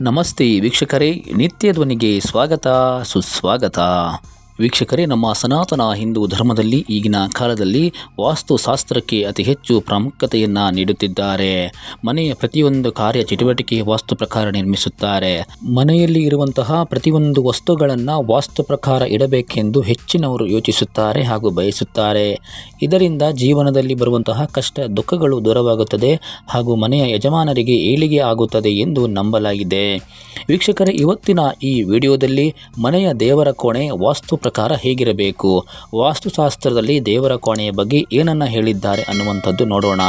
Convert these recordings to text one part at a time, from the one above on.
ನಮಸ್ತೆ ವೀಕ್ಷಕರೇ ನಿತ್ಯ ಧ್ವನಿಗೆ ಸ್ವಾಗತ ಸುಸ್ವಾಗತ. ವೀಕ್ಷಕರೇ, ನಮ್ಮ ಸನಾತನ ಹಿಂದೂ ಧರ್ಮದಲ್ಲಿ ಈಗಿನ ಕಾಲದಲ್ಲಿ ವಾಸ್ತುಶಾಸ್ತ್ರಕ್ಕೆ ಅತಿ ಹೆಚ್ಚು ಪ್ರಾಮುಖ್ಯತೆಯನ್ನು ನೀಡುತ್ತಿದ್ದಾರೆ. ಮನೆಯ ಪ್ರತಿಯೊಂದು ಕಾರ್ಯ ಚಟುವಟಿಕೆ ವಾಸ್ತು ಪ್ರಕಾರ ನಿರ್ಮಿಸುತ್ತಾರೆ. ಮನೆಯಲ್ಲಿ ಇರುವಂತಹ ಪ್ರತಿಯೊಂದು ವಸ್ತುಗಳನ್ನು ವಾಸ್ತು ಪ್ರಕಾರ ಇಡಬೇಕೆಂದು ಹೆಚ್ಚಿನವರು ಯೋಚಿಸುತ್ತಾರೆ ಹಾಗೂ ಬಯಸುತ್ತಾರೆ. ಇದರಿಂದ ಜೀವನದಲ್ಲಿ ಬರುವಂತಹ ಕಷ್ಟ ದುಃಖಗಳು ದೂರವಾಗುತ್ತದೆ ಹಾಗೂ ಮನೆಯ ಯಜಮಾನರಿಗೆ ಏಳಿಗೆ ಆಗುತ್ತದೆ ಎಂದು ನಂಬಲಾಗಿದೆ. ವೀಕ್ಷಕರೇ, ಇವತ್ತಿನ ಈ ವಿಡಿಯೋದಲ್ಲಿ ಮನೆಯ ದೇವರ ಕೋಣೆ ವಾಸ್ತು ಪ್ರಕಾರ ಹೇಗಿರಬೇಕು? ವಾಸ್ತುಶಾಸ್ತ್ರದಲ್ಲಿ ದೇವರ ಕೋಣೆಯ ಬಗ್ಗೆ ಏನನ್ನ ಹೇಳಿದ್ದಾರೆ ಅನ್ನುವಂಥದ್ದು ನೋಡೋಣ.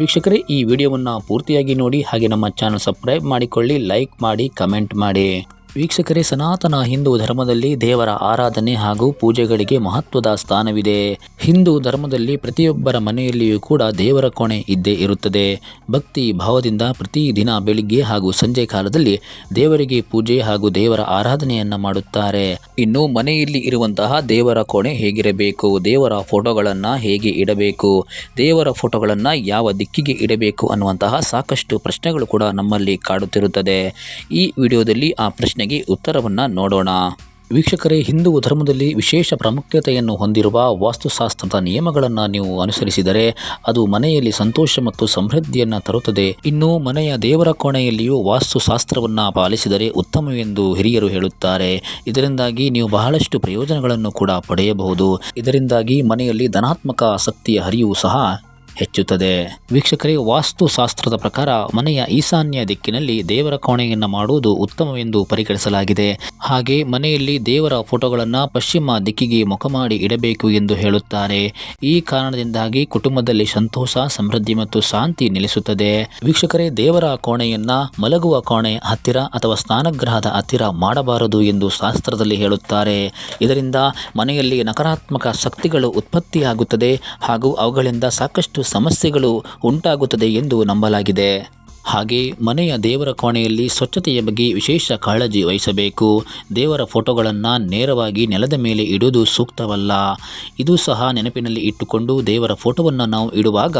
ವೀಕ್ಷಕರೇ, ಈ ವಿಡಿಯೋವನ್ನು ಪೂರ್ತಿಯಾಗಿ ನೋಡಿ, ಹಾಗೆ ನಮ್ಮ ಚಾನಲ್ ಸಬ್ಸ್ಕ್ರೈಬ್ ಮಾಡಿಕೊಳ್ಳಿ, ಲೈಕ್ ಮಾಡಿ, ಕಮೆಂಟ್ ಮಾಡಿ. ವೀಕ್ಷಕರೇ, ಸನಾತನ ಹಿಂದೂ ಧರ್ಮದಲ್ಲಿ ದೇವರ ಆರಾಧನೆ ಹಾಗೂ ಪೂಜೆಗಳಿಗೆ ಮಹತ್ವದ ಸ್ಥಾನವಿದೆ. ಹಿಂದೂ ಧರ್ಮದಲ್ಲಿ ಪ್ರತಿಯೊಬ್ಬರ ಮನೆಯಲ್ಲಿಯೂ ಕೂಡ ದೇವರ ಕೋಣೆ ಇದ್ದೇ ಇರುತ್ತದೆ. ಭಕ್ತಿ ಭಾವದಿಂದ ಪ್ರತಿದಿನ ಬೆಳಿಗ್ಗೆ ಹಾಗೂ ಸಂಜೆ ಕಾಲದಲ್ಲಿ ದೇವರಿಗೆ ಪೂಜೆ ಹಾಗೂ ದೇವರ ಆರಾಧನೆಯನ್ನ ಮಾಡುತ್ತಾರೆ. ಇನ್ನು ಮನೆಯಲ್ಲಿ ಇರುವಂತಹ ದೇವರ ಕೋಣೆ ಹೇಗಿರಬೇಕು? ದೇವರ ಫೋಟೋಗಳನ್ನು ಹೇಗೆ ಇಡಬೇಕು? ದೇವರ ಫೋಟೋಗಳನ್ನು ಯಾವ ದಿಕ್ಕಿಗೆ ಇಡಬೇಕು ಅನ್ನುವಂತಹ ಸಾಕಷ್ಟು ಪ್ರಶ್ನೆಗಳು ಕೂಡ ನಮ್ಮಲ್ಲಿ ಕಾಡುತ್ತಿರುತ್ತದೆ. ಈ ವಿಡಿಯೋದಲ್ಲಿ ಆ ಪ್ರಶ್ನೆಗೆ ಉತ್ತರವನ್ನು ನೋಡೋಣ. ವೀಕ್ಷಕರೇ, ಹಿಂದೂ ಧರ್ಮದಲ್ಲಿ ವಿಶೇಷ ಪ್ರಾಮುಖ್ಯತೆಯನ್ನು ಹೊಂದಿರುವ ವಾಸ್ತುಶಾಸ್ತ್ರದ ನಿಯಮಗಳನ್ನು ನೀವು ಅನುಸರಿಸಿದರೆ ಅದು ಮನೆಯಲ್ಲಿ ಸಂತೋಷ ಮತ್ತು ಸಮೃದ್ಧಿಯನ್ನು ತರುತ್ತದೆ. ಇನ್ನು ಮನೆಯ ದೇವರ ಕೋಣೆಯಲ್ಲಿಯೂ ವಾಸ್ತುಶಾಸ್ತ್ರವನ್ನು ಪಾಲಿಸಿದರೆ ಉತ್ತಮ ಎಂದು ಹಿರಿಯರು ಹೇಳುತ್ತಾರೆ. ಇದರಿಂದಾಗಿ ನೀವು ಬಹಳಷ್ಟು ಪ್ರಯೋಜನಗಳನ್ನು ಕೂಡ ಪಡೆಯಬಹುದು. ಇದರಿಂದಾಗಿ ಮನೆಯಲ್ಲಿ ಧನಾತ್ಮಕ ಆಸಕ್ತಿಯ ಹರಿವು ಸಹ ಹೆಚ್ಚುತ್ತದೆ. ವೀಕ್ಷಕರೇ, ವಾಸ್ತುಶಾಸ್ತ್ರದ ಪ್ರಕಾರ ಮನೆಯ ಈಶಾನ್ಯ ದಿಕ್ಕಿನಲ್ಲಿ ದೇವರ ಕೋಣೆಯನ್ನು ಮಾಡುವುದು ಉತ್ತಮವೆಂದು ಪರಿಗಣಿಸಲಾಗಿದೆ. ಹಾಗೆ ಮನೆಯಲ್ಲಿ ದೇವರ ಫೋಟೋಗಳನ್ನು ಪಶ್ಚಿಮ ದಿಕ್ಕಿಗೆ ಮುಖ ಮಾಡಿ ಇಡಬೇಕು ಎಂದು ಹೇಳುತ್ತಾರೆ. ಈ ಕಾರಣದಿಂದಾಗಿ ಕುಟುಂಬದಲ್ಲಿ ಸಂತೋಷ, ಸಮೃದ್ಧಿ ಮತ್ತು ಶಾಂತಿ ನೆಲೆಸುತ್ತದೆ. ವೀಕ್ಷಕರೇ, ದೇವರ ಕೋಣೆಯನ್ನ ಮಲಗುವ ಕೋಣೆ ಹತ್ತಿರ ಅಥವಾ ಸ್ನಾನಗ್ರಹದ ಹತ್ತಿರ ಮಾಡಬಾರದು ಎಂದು ಶಾಸ್ತ್ರದಲ್ಲಿ ಹೇಳುತ್ತಾರೆ. ಇದರಿಂದ ಮನೆಯಲ್ಲಿ ನಕಾರಾತ್ಮಕ ಶಕ್ತಿಗಳು ಉತ್ಪತ್ತಿಯಾಗುತ್ತದೆ ಹಾಗೂ ಅವುಗಳಿಂದ ಸಾಕಷ್ಟು ಸಮಸ್ಯೆಗಳು ಉಂಟಾಗುತ್ತದೆ ಎಂದು ನಂಬಲಾಗಿದೆ. ಹಾಗೆ ಮನೆಯ ದೇವರ ಕೋಣೆಯಲ್ಲಿ ಸ್ವಚ್ಛತೆಯ ಬಗ್ಗೆ ವಿಶೇಷ ಕಾಳಜಿ ವಹಿಸಬೇಕು. ದೇವರ ಫೋಟೋಗಳನ್ನು ನೇರವಾಗಿ ನೆಲದ ಮೇಲೆ ಇಡುವುದು ಸೂಕ್ತವಲ್ಲ. ಇದು ಸಹ ನೆನಪಿನಲ್ಲಿ ಇಟ್ಟುಕೊಂಡು ದೇವರ ಫೋಟೋವನ್ನು ನಾವು ಇಡುವಾಗ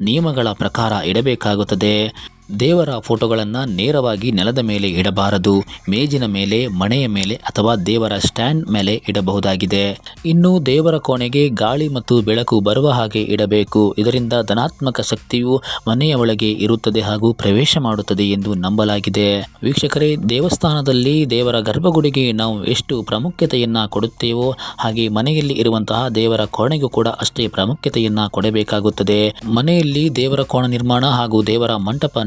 ನಿಯಮಗಳ ಪ್ರಕಾರ ಇಡಬೇಕಾಗುತ್ತದೆ. ದೇವರ ಫೋಟೋಗಳನ್ನು ನೇರವಾಗಿ ನೆಲದ ಮೇಲೆ ಇಡಬಾರದು, ಮೇಜಿನ ಮೇಲೆ ಮನೆಯ ಮೇಲೆ ಅಥವಾ ದೇವರ ಸ್ಟ್ಯಾಂಡ್ ಮೇಲೆ ಇಡಬಹುದಾಗಿದೆ. ಇನ್ನು ದೇವರ ಕೋಣೆಗೆ ಗಾಳಿ ಮತ್ತು ಬೆಳಕು ಬರುವ ಹಾಗೆ ಇಡಬೇಕು. ಇದರಿಂದ ಧನಾತ್ಮಕ ಶಕ್ತಿಯು ಮನೆಯ ಒಳಗೆ ಇರುತ್ತದೆ ಹಾಗೂ ಪ್ರವೇಶ ಮಾಡುತ್ತದೆ ಎಂದು ನಂಬಲಾಗಿದೆ. ವೀಕ್ಷಕರೇ, ದೇವಸ್ಥಾನದಲ್ಲಿ ದೇವರ ಗರ್ಭಗುಡಿಗೆ ನಾವು ಎಷ್ಟು ಪ್ರಾಮುಖ್ಯತೆಯನ್ನು ಕೊಡುತ್ತೇವೋ ಹಾಗೆ ಮನೆಯಲ್ಲಿ ಇರುವಂತಹ ದೇವರ ಕೋಣೆಗೂ ಕೂಡ ಅಷ್ಟೇ ಪ್ರಾಮುಖ್ಯತೆಯನ್ನು ಕೊಡಬೇಕಾಗುತ್ತದೆ. ಮನೆಯಲ್ಲಿ ದೇವರ ಕೋಣ ನಿರ್ಮಾಣ ಹಾಗೂ ದೇವರ ಮಂಟಪ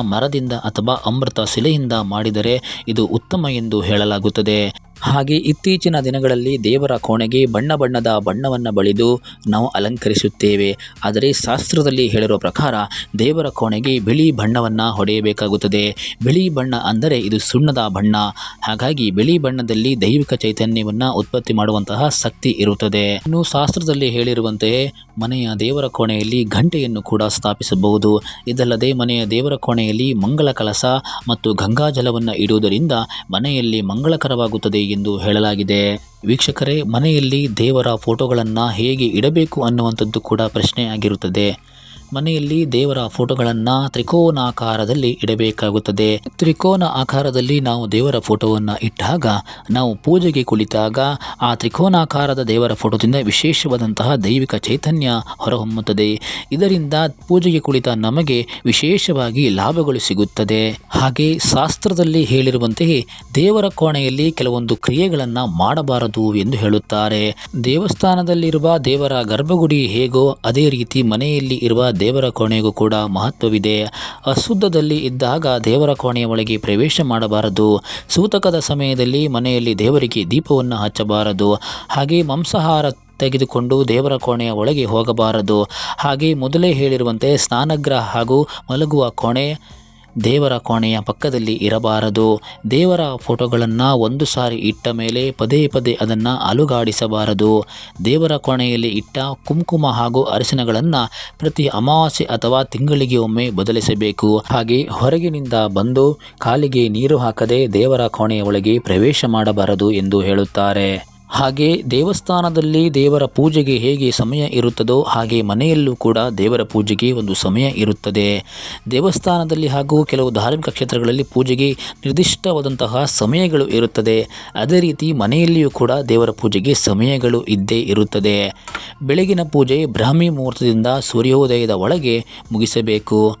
ಮರದಿಂದ ಅಥವಾ ಅಮೃತ ಶಿಲೆಯಿಂದ ಮಾಡಿದರೆ ಇದು ಉತ್ತಮ ಎಂದು ಹೇಳಲಾಗುತ್ತದೆ. ಹಾಗೆ ಇತ್ತೀಚಿನ ದಿನಗಳಲ್ಲಿ ದೇವರ ಕೋಣೆಗೆ ಬಣ್ಣ ಬಣ್ಣದ ಬಣ್ಣವನ್ನು ಬಳಿದು ನಾವು ಅಲಂಕರಿಸುತ್ತೇವೆ. ಆದರೆ ಶಾಸ್ತ್ರದಲ್ಲಿ ಹೇಳಿರುವ ಪ್ರಕಾರ ದೇವರ ಕೋಣೆಗೆ ಬಿಳಿ ಬಣ್ಣವನ್ನು ಹೊಡೆಯಬೇಕಾಗುತ್ತದೆ. ಬಿಳಿ ಬಣ್ಣ ಅಂದರೆ ಇದು ಸುಣ್ಣದ ಬಣ್ಣ. ಹಾಗಾಗಿ ಬಿಳಿ ಬಣ್ಣದಲ್ಲಿ ದೈವಿಕ ಚೈತನ್ಯವನ್ನು ಉತ್ಪತ್ತಿ ಮಾಡುವಂತಹ ಶಕ್ತಿ ಇರುತ್ತದೆ. ಇನ್ನು ಶಾಸ್ತ್ರದಲ್ಲಿ ಹೇಳಿರುವಂತೆ ಮನೆಯ ದೇವರ ಕೋಣೆಯಲ್ಲಿ ಗಂಟೆಯನ್ನು ಕೂಡ ಸ್ಥಾಪಿಸಬಹುದು. ಇದಲ್ಲದೆ ಮನೆಯ ದೇವರ ಕೋಣೆಯಲ್ಲಿ ಮಂಗಳ ಕಲಸ ಮತ್ತು ಗಂಗಾಜಲವನ್ನು ಇಡುವುದರಿಂದ ಮನೆಯಲ್ಲಿ ಮಂಗಳಕರವಾಗುತ್ತದೆ ಎಂದು ಹೇಳಲಾಗಿದೆ. ವೀಕ್ಷಕರೇ ಮನೆಯಲ್ಲಿ ದೇವರ ಫೋಟೋಗಳನ್ನು ಹೇಗೆ ಇಡಬೇಕು ಅನ್ನುವಂಥದ್ದು ಕೂಡ ಪ್ರಶ್ನೆ ಆಗಿರುತ್ತದೆ ಮನೆಯಲ್ಲಿ ದೇವರ ಫೋಟೋಗಳನ್ನು ತ್ರಿಕೋನಾಕಾರದಲ್ಲಿ ಇಡಬೇಕಾಗುತ್ತದೆ. ತ್ರಿಕೋನ ಆಕಾರದಲ್ಲಿ ನಾವು ದೇವರ ಫೋಟೋವನ್ನು ಇಟ್ಟಾಗ, ನಾವು ಪೂಜೆಗೆ ಕುಳಿತಾಗ ಆ ತ್ರಿಕೋನಾಕಾರದ ದೇವರ ಫೋಟೋದಿಂದ ವಿಶೇಷವಾದಂತಹ ದೈವಿಕ ಚೈತನ್ಯ ಹೊರಹೊಮ್ಮುತ್ತದೆ. ಇದರಿಂದ ಪೂಜೆಗೆ ಕುಳಿತ ನಮಗೆ ವಿಶೇಷವಾಗಿ ಲಾಭಗಳು ಸಿಗುತ್ತದೆ. ಹಾಗೆ ಶಾಸ್ತ್ರದಲ್ಲಿ ಹೇಳಿರುವಂತೆಯೇ, ದೇವರ ಕೋಣೆಯಲ್ಲಿ ಕೆಲವೊಂದು ಕ್ರಿಯೆಗಳನ್ನು ಮಾಡಬಾರದು ಎಂದು ಹೇಳುತ್ತಾರೆ. ದೇವಸ್ಥಾನದಲ್ಲಿರುವ ದೇವರ ಗರ್ಭಗುಡಿ ಹೇಗೋ ಅದೇ ರೀತಿ ಮನೆಯಲ್ಲಿ ಇರುವ ದೇವರ ಕೋಣೆಗೂ ಕೂಡ ಮಹತ್ವವಿದೆ. ಅಶುದ್ಧದಲ್ಲಿ ಇದ್ದಾಗ ದೇವರ ಕೋಣೆಯ ಒಳಗೆ ಪ್ರವೇಶ ಮಾಡಬಾರದು. ಸೂತಕದ ಸಮಯದಲ್ಲಿ ಮನೆಯಲ್ಲಿ ದೇವರಿಗೆ ದೀಪವನ್ನು ಹಚ್ಚಬಾರದು. ಹಾಗೆ ಮಾಂಸಾಹಾರ ತೆಗೆದುಕೊಂಡು ದೇವರ ಕೋಣೆಯ ಒಳಗೆ ಹೋಗಬಾರದು. ಹಾಗೆ ಮೊದಲೇ ಹೇಳಿರುವಂತೆ ಸ್ನಾನಗ್ರಹ ಹಾಗೂ ಮಲಗುವ ಕೋಣೆ ದೇವರ ಕೋಣೆಯ ಪಕ್ಕದಲ್ಲಿ ಇರಬಾರದು. ದೇವರ ಫೋಟೋಗಳನ್ನು ಒಂದು ಸಾರಿ ಇಟ್ಟ ಮೇಲೆ ಪದೇ ಪದೇ ಅದನ್ನು ಅಲುಗಾಡಿಸಬಾರದು. ದೇವರ ಕೋಣೆಯಲ್ಲಿ ಇಟ್ಟ ಕುಂಕುಮ ಹಾಗೂ ಅರಿಶಿನಗಳನ್ನು ಪ್ರತಿ ಅಮಾವಾಸ್ಯೆ ಅಥವಾ ತಿಂಗಳಿಗೆ ಒಮ್ಮೆ ಬದಲಿಸಬೇಕು. ಹಾಗೆ ಹೊರಗಿನಿಂದ ಬಂದು ಕಾಲಿಗೆ ನೀರು ಹಾಕದೆ ದೇವರ ಕೋಣೆಯ ಒಳಗೆ ಪ್ರವೇಶ ಮಾಡಬಾರದು ಎಂದು ಹೇಳುತ್ತಾರೆ. ಹಾಗೆ ದೇವಸ್ಥಾನದಲ್ಲಿ ದೇವರ ಪೂಜೆಗೆ ಹೇಗೆ ಸಮಯ ಇರುತ್ತದೋ ಹಾಗೆ ಮನೆಯಲ್ಲೂ ಕೂಡ ದೇವರ ಪೂಜೆಗೆ ಒಂದು ಸಮಯ ಇರುತ್ತದೆ. ದೇವಸ್ಥಾನದಲ್ಲಿ ಹಾಗೂ ಕೆಲವು ಧಾರ್ಮಿಕ ಕ್ಷೇತ್ರಗಳಲ್ಲಿ ಪೂಜೆಗೆ ನಿರ್ದಿಷ್ಟವಾದಂತಹ ಸಮಯಗಳು ಇರುತ್ತದೆ. ಅದೇ ರೀತಿ ಮನೆಯಲ್ಲಿಯೂ ಕೂಡ ದೇವರ ಪೂಜೆಗೆ ಸಮಯಗಳು ಇದ್ದೇ ಇರುತ್ತದೆ. ಬೆಳಗಿನ ಪೂಜೆ ಬ್ರಾಹ್ಮಿ ಮುಹೂರ್ತದಿಂದ ಸೂರ್ಯೋದಯದ ಒಳಗೆ ಮುಗಿಸಬೇಕು.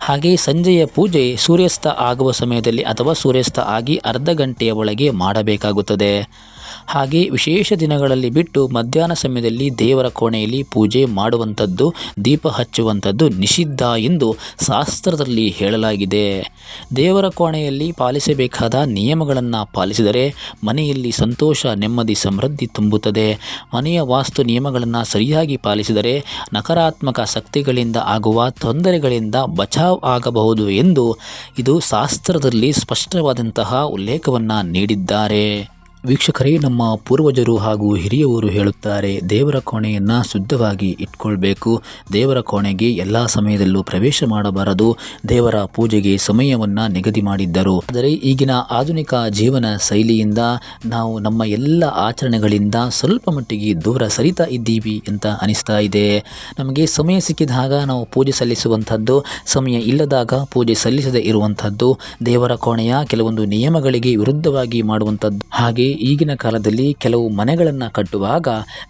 ಹಾಗೆ ಸಂಜೆಯ ಪೂಜೆ ಸೂರ್ಯಾಸ್ತ ಆಗುವ ಸಮಯದಲ್ಲಿ ಅಥವಾ ಸೂರ್ಯಾಸ್ತ ಆಗಿ ಅರ್ಧ ಗಂಟೆಯ ಒಳಗೆ ಮಾಡಬೇಕಾಗುತ್ತದೆ. ಹಾಗೆ ವಿಶೇಷ ದಿನಗಳಲ್ಲಿ ಬಿಟ್ಟು ಮಧ್ಯಾಹ್ನ ಸಮಯದಲ್ಲಿ ದೇವರ ಕೋಣೆಯಲ್ಲಿ ಪೂಜೆ ಮಾಡುವಂಥದ್ದು, ದೀಪ ಹಚ್ಚುವಂಥದ್ದು ನಿಷಿದ್ಧ ಎಂದು ಶಾಸ್ತ್ರದಲ್ಲಿ ಹೇಳಲಾಗಿದೆ. ದೇವರ ಕೋಣೆಯಲ್ಲಿ ಪಾಲಿಸಬೇಕಾದ ನಿಯಮಗಳನ್ನು ಪಾಲಿಸಿದರೆ ಮನೆಯಲ್ಲಿ ಸಂತೋಷ, ನೆಮ್ಮದಿ, ಸಮೃದ್ಧಿ ತುಂಬುತ್ತದೆ. ಮನೆಯ ವಾಸ್ತು ನಿಯಮಗಳನ್ನು ಸರಿಯಾಗಿ ಪಾಲಿಸಿದರೆ ನಕಾರಾತ್ಮಕ ಶಕ್ತಿಗಳಿಂದ ಆಗುವ ತೊಂದರೆಗಳಿಂದ ಬಚಾವ್ ಆಗಬಹುದು ಎಂದು ಇದು ಶಾಸ್ತ್ರದಲ್ಲಿ ಸ್ಪಷ್ಟವಾದಂತಹ ಉಲ್ಲೇಖವನ್ನು ನೀಡಿದ್ದಾರೆ. ವೀಕ್ಷಕರೇ, ನಮ್ಮ ಪೂರ್ವಜರು ಹಾಗೂ ಹಿರಿಯವರು ಹೇಳುತ್ತಾರೆ, ದೇವರ ಕೋಣೆಯನ್ನು ಶುದ್ಧವಾಗಿ ಇಟ್ಕೊಳ್ಬೇಕು. ದೇವರ ಕೋಣೆಗೆ ಎಲ್ಲ ಸಮಯದಲ್ಲೂ ಪ್ರವೇಶ ಮಾಡಬಾರದು. ದೇವರ ಪೂಜೆಗೆ ಸಮಯವನ್ನು ನಿಗದಿ ಮಾಡಿದ್ದರು. ಆದರೆ ಈಗಿನ ಆಧುನಿಕ ಜೀವನ ಶೈಲಿಯಿಂದ ನಾವು ನಮ್ಮ ಎಲ್ಲ ಆಚರಣೆಗಳಿಂದ ಸ್ವಲ್ಪ ಮಟ್ಟಿಗೆ ದೂರ ಸರಿತಾ ಇದ್ದೀವಿ ಅಂತ ಅನಿಸ್ತಾ ಇದೆ. ನಮಗೆ ಸಮಯ ಸಿಕ್ಕಿದಾಗ ನಾವು ಪೂಜೆ ಸಲ್ಲಿಸುವಂಥದ್ದು, ಸಮಯ ಇಲ್ಲದಾಗ ಪೂಜೆ ಸಲ್ಲಿಸದೇ ಇರುವಂಥದ್ದು, ದೇವರ ಕೋಣೆಯ ಕೆಲವೊಂದು ನಿಯಮಗಳಿಗೆ ವಿರುದ್ಧವಾಗಿ ಮಾಡುವಂಥದ್ದು. ಹಾಗೆ ಈಗಿನ ಕಾಲದಲ್ಲಿ ಕೆಲವು ಮನೆಗಳನ್ನು ಕಟ್ಟುವಾಗ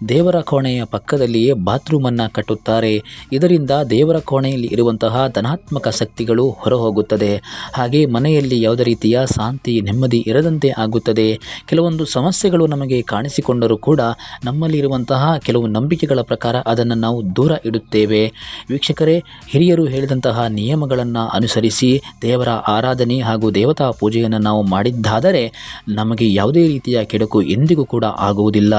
ದೇವರ ಕೋಣೆಯ ಪಕ್ಕದಲ್ಲಿಯೇ ಬಾತ್ರೂಮನ್ನು ಕಟ್ಟುತ್ತಾರೆ. ಇದರಿಂದ ದೇವರ ಕೋಣೆಯಲ್ಲಿ ಇರುವಂತಹ ಧನಾತ್ಮಕ ಶಕ್ತಿಗಳು ಹೊರಹೋಗುತ್ತದೆ. ಹಾಗೆ ಮನೆಯಲ್ಲಿ ಯಾವುದೇ ರೀತಿಯ ಶಾಂತಿ, ನೆಮ್ಮದಿ ಇರದಂತೆ ಆಗುತ್ತದೆ. ಕೆಲವೊಂದು ಸಮಸ್ಯೆಗಳು ನಮಗೆ ಕಾಣಿಸಿಕೊಂಡರೂ ಕೂಡ ನಮ್ಮಲ್ಲಿರುವಂತಹ ಕೆಲವು ನಂಬಿಕೆಗಳ ಪ್ರಕಾರ ಅದನ್ನು ನಾವು ದೂರ ಇಡುತ್ತೇವೆ. ವೀಕ್ಷಕರೇ, ಹಿರಿಯರು ಹೇಳಿದಂತಹ ನಿಯಮಗಳನ್ನು ಅನುಸರಿಸಿ ದೇವರ ಆರಾಧನೆ ಹಾಗೂ ದೇವತಾ ಪೂಜೆಯನ್ನು ನಾವು ಮಾಡಿದ್ದಾದರೆ ನಮಗೆ ಯಾವುದೇ ರೀತಿಯ ಕೆಡುಕು ಎಂದಿಗೂ ಕೂಡ ಆಗುವುದಿಲ್ಲ.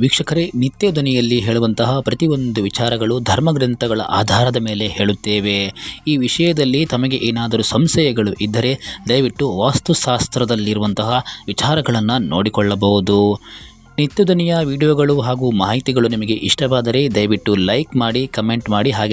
ವೀಕ್ಷಕರೇ, ನಿತ್ಯ ಧ್ವನಿಯಲ್ಲಿ ಹೇಳುವಂತಹ ಪ್ರತಿಯೊಂದು ವಿಚಾರಗಳು ಧರ್ಮಗ್ರಂಥಗಳ ಆಧಾರದ ಮೇಲೆ ಹೇಳುತ್ತೇವೆ. ಈ ವಿಷಯದಲ್ಲಿ ತಮಗೆ ಏನಾದರೂ ಸಂಶಯಗಳು ಇದ್ದರೆ ದಯವಿಟ್ಟು ವಾಸ್ತುಶಾಸ್ತ್ರದಲ್ಲಿರುವಂತಹ ವಿಚಾರಗಳನ್ನು ನೋಡಿಕೊಳ್ಳಬಹುದು. ನಿತ್ಯ ಧ್ವನಿಯ ವಿಡಿಯೋಗಳು ಹಾಗೂ ಮಾಹಿತಿಗಳು ನಿಮಗೆ ಇಷ್ಟವಾದರೆ ದಯವಿಟ್ಟು ಲೈಕ್ ಮಾಡಿ, ಕಮೆಂಟ್ ಮಾಡಿ ಹಾಗೆ